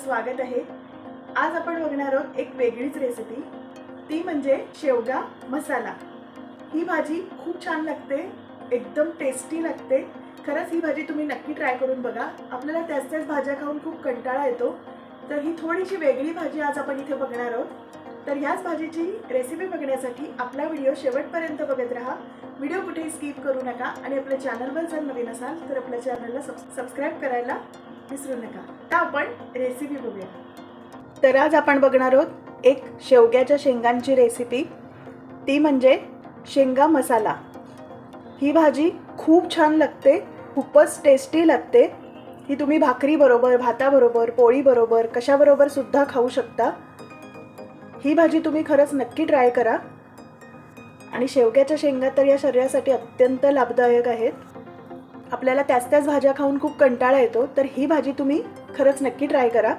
स्वागत आहे. आज आपण बघणार आहोत एक वेगळीच रेसिपी ती म्हणजे शेवगा मसाला. ही भाजी खूप छान लागते एकदम टेस्टी लागते. खरंच ही भाजी तुम्ही नक्की ट्राय करून बघा. आपल्याला त्याच त्याच भाज्या खाऊन खूप कंटाळा येतो. तर ही थोडीशी वेगळी भाजी आज आपण इथे बघणार आहोत. तर ह्याच भाजीची रेसिपी बघण्यासाठी आपला व्हिडिओ शेवटपर्यंत बघत राहा. व्हिडिओ कुठेही स्किप करू नका. आणि आपल्या चॅनलवर जर नवीन असाल तर आपल्या चॅनलला सबस्क्राईब करायला विसरू नका. आता आपण रेसिपी बघूया. तर आज आपण बघणार आहोत एक शेवग्याच्या शेंगांची रेसिपी ती म्हणजे शेंगा मसाला. ही भाजी खूप छान लागते खूपच टेस्टी लागते. ही तुम्ही भाकरीबरोबर भाताबरोबर पोळीबरोबर कशाबरोबर सुद्धा खाऊ शकता. ही भाजी तुम्ही खरंच नक्की ट्राय करा. आणि शेवग्याच्या शेंगा तर या शरीरासाठी अत्यंत लाभदायक आहेत. आपल्याला त्याच त्याच भाज्या खाऊन खूप कंटाळा येतो तर ही भाजी तुम्ही खरंच नक्की ट्राय करा.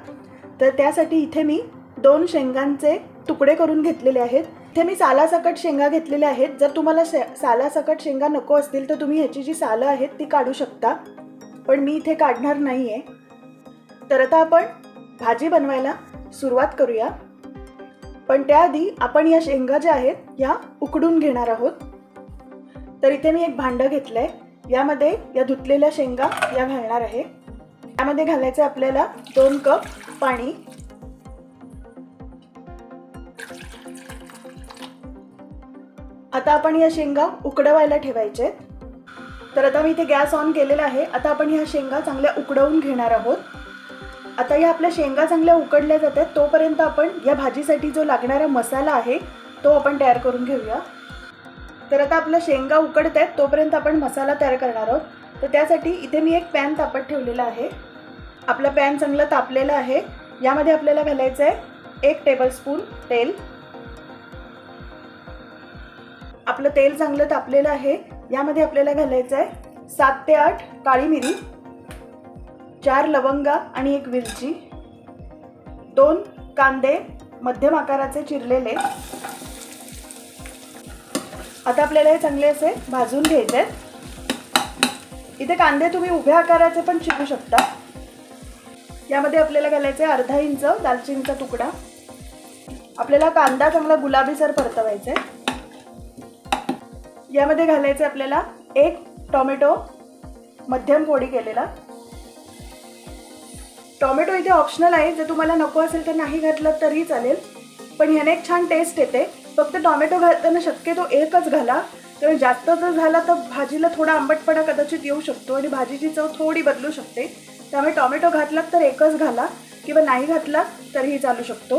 तर त्यासाठी इथे मी दोन शेंगांचे तुकडे करून घेतलेले आहेत. इथे मी सालासकट शेंगा घेतलेल्या आहेत. जर तुम्हाला शे सालासकट शेंगा नको असतील तर तुम्ही ह्याची जी सालं आहेत ती काढू शकता. पण मी इथे काढणार नाही आहे तर आता आपण भाजी बनवायला सुरुवात करूया. पण त्याआधी आपण या शेंगा ज्या आहेत या उकडून घेणार आहोत. तर इथे मी एक भांडं घेतलं आहे यामध्ये या धुतलेल्या शेंगा या घालणार आहे. यामध्ये घालायचं आपल्याला दोन कप पाणी. आता आपण या शेंगा उकडवायला ठेवायचे. तर आता मी इथे गॅस ऑन केलेला आहे. आता आपण ह्या शेंगा चांगल्या उकडवून घेणार आहोत. आता या आपल्या शेंगा चांगल्या उकडल्या जातात तोपर्यंत आपण या भाजीसाठी जो लागणारा मसाला आहे तो आपण तयार करून घेऊया. तर आता आपल्या शेंगा उकडत आहेत तोपर्यंत आपण मसाला तयार करणार आहोत. तर त्यासाठी इथे मी एक पॅन तापत ठेवलेला आहे. आपला पॅन चांगलं तापलेलं आहे. यामध्ये आपल्याला घालायचं आहे एक टेबलस्पून तेल. आपलं तेल चांगलं तापलेलं आहे. यामध्ये आपल्याला घालायचं आहे सात ते आठ काळी मिरी चार लवंगा आणि एक वेलची दोन कांदे मध्यम आकाराचे चिरलेले आता आपल्याला हे चांगले असे भाजून घ्यायचे आहेत. इथे कांदे तुम्ही उभ्या आकाराचे पण चिरू शकता. यामध्ये आपल्याला घालायचे अर्धा इंच दालचिनीचा तुकडा. आपल्याला कांदा चांगला गुलाबीसर परतवायचा. आहे यामध्ये घालायचं आपल्याला एक टोमॅटो मध्यम फोडी केलेला. टोमॅटो इथे ऑप्शनल आहे. जर तुम्हाला नको असेल तर नाही घातलं तरी चालेल. पण ह्याने एक छान टेस्ट येते. फक्त टोमॅटो घालताना शक्यतो एकच घाला. कारण जास्त जर झाला तर भाजीला थोडा आंबटपणा कदाचित येऊ शकतो आणि भाजीची चव थोडी बदलू शकते. त्यामुळे टोमॅटो घातलात तर एकच घाला किंवा नाही घातला तरीही चालू शकतो.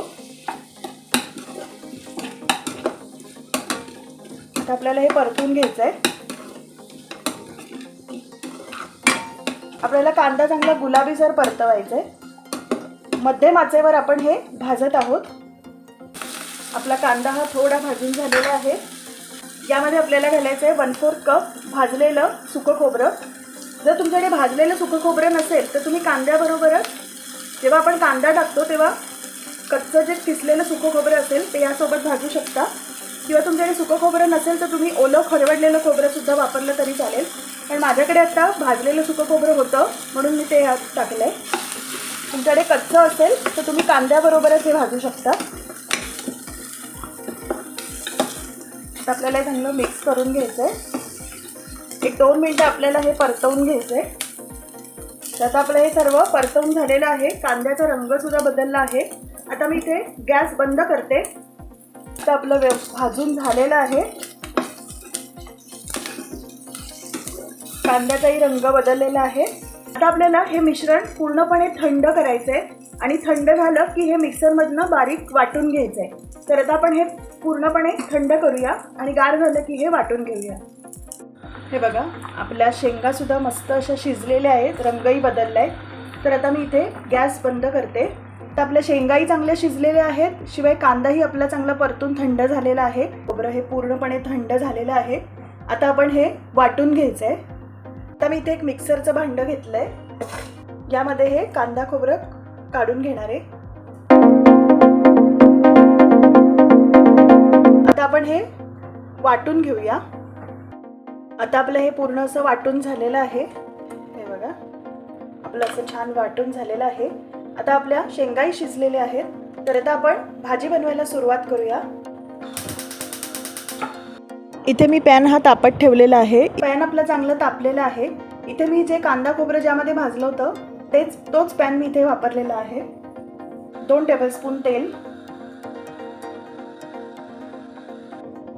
आता आपल्याला हे परतून घ्यायचं आहे आपल्याला कांदा चांगला गुलाबी जर परतवायचा आहे मध्यम आचेवर आपण हे भाजत आहोत. आपला कांदा हा थोडा भाजून झालेला आहे. यामध्ये आपल्याला घालायचं आहे वन फोर्थ कप भाजलेलं सुकं खोबरं. जर तुमच्याकडे भाजलेलं सुकं खोबरं नसेल तर तुम्ही कांद्याबरोबरच जेव्हा आपण कांदा टाकतो तेव्हा कच्चं जे किसलेलं सुकं खोबरं असेल ते यासोबत भाजू शकता. किंवा तुमच्याकडे सुकं खोबरं नसेल तर तुम्ही ओलं खरवडलेलं खोबरंसुद्धा वापरलं तरी चालेल. पण माझ्याकडे आता भाजलेलं सुकं खोबरं होतं म्हणून मी ते यात टाकलं आहे तुमच्याकडे कच्चं असेल तर तुम्ही कांद्याबरोबरच हे भाजू शकता. तर आपल्याला हे चांगलं मिक्स करून घ्यायचं आहे एक दोन मिनटं आपल्याला हे परतवून घ्यायचं आहे तर आता आपलं हे सर्व परतवून झालेलं आहे. कांद्याचा रंगसुद्धा बदलला आहे. आता मी इथे गॅस बंद करते. तर आपलं व्यव भाजून झालेलं आहे. कांद्याचाही रंग बदललेला आहे. आता आपल्याला हे मिश्रण पूर्णपणे थंड करायचं आहे आणि थंड झालं की हे मिक्सरमधनं बारीक वाटून घ्यायचं आहे तर आता आपण हे पूर्णपणे थंड करूया आणि गार झालं की हे वाटून घेऊया. हे बघा आपल्या शेंगासुद्धा मस्त अशा शिजलेल्या आहेत रंगही बदलला आहे तर आता मी इथे गॅस बंद करते. तर आपल्या शेंगाही चांगल्या शिजलेल्या आहेत शिवाय कांदाही आपला चांगला परतून थंड झालेला आहे. खोबरं हे पूर्णपणे थंड झालेलं आहे. आता आपण हे वाटून घ्यायचं आहे आता मी इथे एक मिक्सरचं भांडं घेतलं आहे यामध्ये हे कांदा खोबरं काढून घेणार आहे. आता आपण हे वाटून घेऊया. आता आपलं हे पूर्ण असं वाटून झालेलं आहे. हे बघा. आपलं असं छान वाटून झालेलं आहे. आता आपल्या शेंगाही शिजलेल्या आहेत. तर आता आपण भाजी बनवायला सुरुवात करूया. इथे मी पॅन हा तापत ठेवलेला आहे. पॅन आपला चांगलं तापलेला आहे. इथे मी जे कांदा खोबरं ज्यामध्ये भाजलं होतं तेच तोच पॅन मी इथे वापरलेला आहे. दोन टेबलस्पून तेल.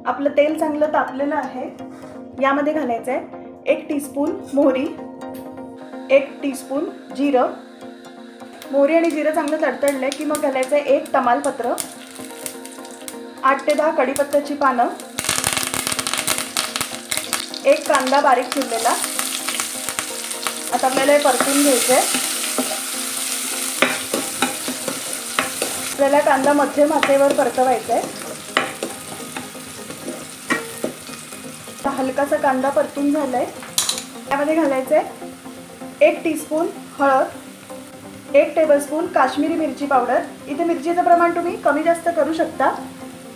आपलं तेल चांगलं तापलेलं आहे. यामध्ये घालायचं आहे एक टीस्पून मोहरी एक टीस्पून जिरं. मोहरी आणि जिरं चांगलं तडतडलं की मग घालायचं आहे एक तमालपत्र आठ ते दहा कढीपत्त्याची पानं एक कांदा बारीक चिरलेला. आता आपल्याला हे परतून घ्यायचं आहे आपल्याला कांदा मध्यम आचेवर परतवायचा आहे हलकासा कांदा परतून झाला आहे त्यामध्ये घालायचं आहे एक टीस्पून हळद एक टेबलस्पून काश्मीरी मिरची पावडर इथे मिरचीचं प्रमाण तुम्ही कमी जास्त करू शकता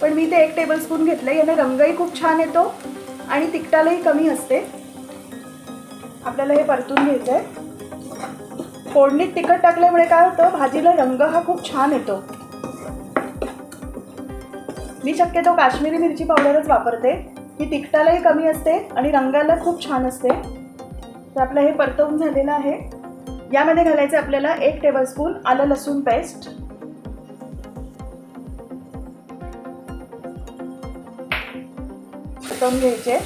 पण मी ते एक टेबलस्पून घेतलं याने रंगही खूप छान येतो आणि तिखटालाही कमी असते. आपल्याला हे परतून घ्यायचं आहे फोडणीत तिखट टाकल्यामुळे काय होतं? भाजीला रंग हा खूप छान येतो. मी शक्यतो काश्मीरी मिरची पावडरच वापरते. ही तिखटालाही कमी असते आणि रंगाला खूप छान असते. तर आपलं हे परतवून झालेलं आहे. यामध्ये घालायचं आपल्याला एक टेबलस्पून आलं लसूण पेस्ट परतवून घ्यायचे.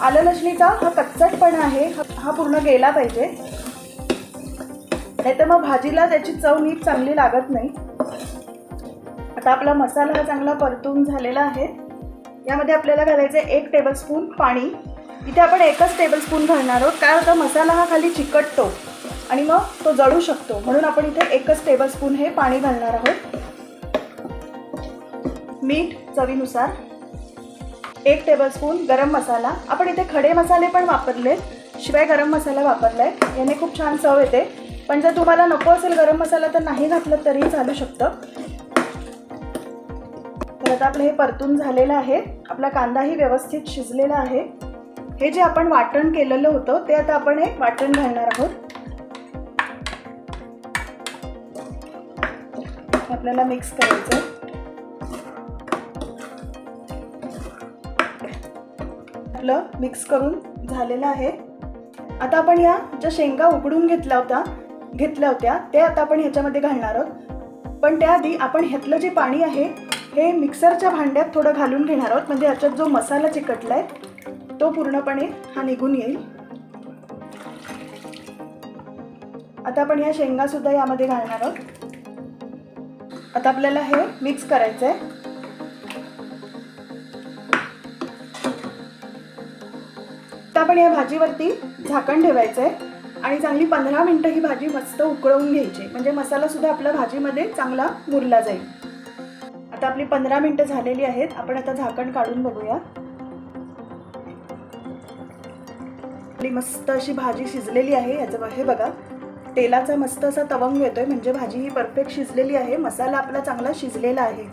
आलं लसणीचा हा कच्चटपणा आहे. हा- हा पूर्ण गेला पाहिजे. नाही तर मग भाजीला त्याची चव नीट चांगली लागत नाही. आता आपला मसाला हा चांगला परतून झालेला आहे. यामध्ये आपल्याला घालायचं आहे एक टेबलस्पून पाणी. इथे आपण एकच टेबलस्पून घालणार आहोत. काय होतं मसाला हा खाली चिकटतो आणि मग तो जळू शकतो. म्हणून आपण इथे एकच टेबलस्पून हे पाणी घालणार आहोत. मीठ चवीनुसार. एक टेबलस्पून गरम मसाला. आपण इथे खडे मसाले पण वापरले शिवाय गरम मसाला वापरला आहे याने खूप छान चव येते. पण जर तुम्हाला नको असेल गरम मसाला तर नाही घातलं तरीही चालू शकतं. तर आता आपलं हे परतून झालेलं आहे. आपला कांदाही व्यवस्थित शिजलेला आहे. हे जे आपण वाटण केलेलं होतं ते आता आपण हे वाटण घालणार आहोत. आपल्याला मिक्स करायचं आपलं मिक्स करून झालेलं आहे. आता आपण या ज्या शेंगा उकडून घेतल्या होत्या घेतल्या होत्या ते आता आपण ह्याच्यामध्ये घालणार आहोत. पण त्याआधी आपण ह्यातलं जे पाणी आहे हे मिक्सरच्या भांड्यात थोडं घालून घेणार आहोत. म्हणजे ह्याच्यात जो मसाला चिकटला आहे तो पूर्णपणे हा निघून येईल. आता आपण या शेंगासुद्धा यामध्ये घालणार आहोत. आता आपल्याला हे मिक्स करायचं आहे तर आपण या भाजीवरती झाकण ठेवायचं आहे आणि चांगली पंधरा मिनटं ही भाजी मस्त उकळवून घ्यायची. म्हणजे मसालासुद्धा आपल्या भाजीमध्ये चांगला मुरला जाईल. आता आपली पंधरा मिनटं झालेली आहेत. आपण आता झाकण काढून बघूया. आपली मस्त अशी भाजी शिजलेली आहे. याचं हे बघा. तेलाचा मस्त असा तवंग येतोय. म्हणजे भाजी ही परफेक्ट शिजलेली आहे. मसाला आपला चांगला शिजलेला आहे.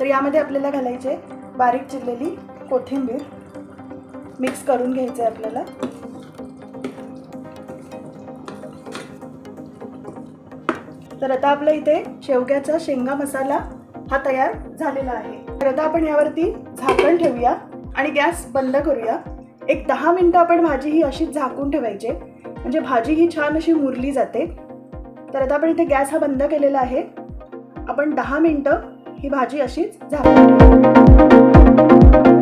तर यामध्ये आपल्याला घालायचे बारीक चिरलेली कोथिंबीर. मिक्स करून घ्यायचं आहे आपल्याला. तर आता आपल्या इथे शेवग्याचा शेंगा मसाला हा तयार झालेला आहे. तर आता आपण यावरती झाकण ठेवूया आणि गॅस बंद करूया. एक दहा मिनटं आपण भाजी ही अशीच झाकून ठेवायचे. म्हणजे भाजी ही छान अशी मुरली जाते. तर आता आपण इथे गॅस हा बंद केलेला आहे. आपण दहा मिनटं ही भाजी अशीच झाकून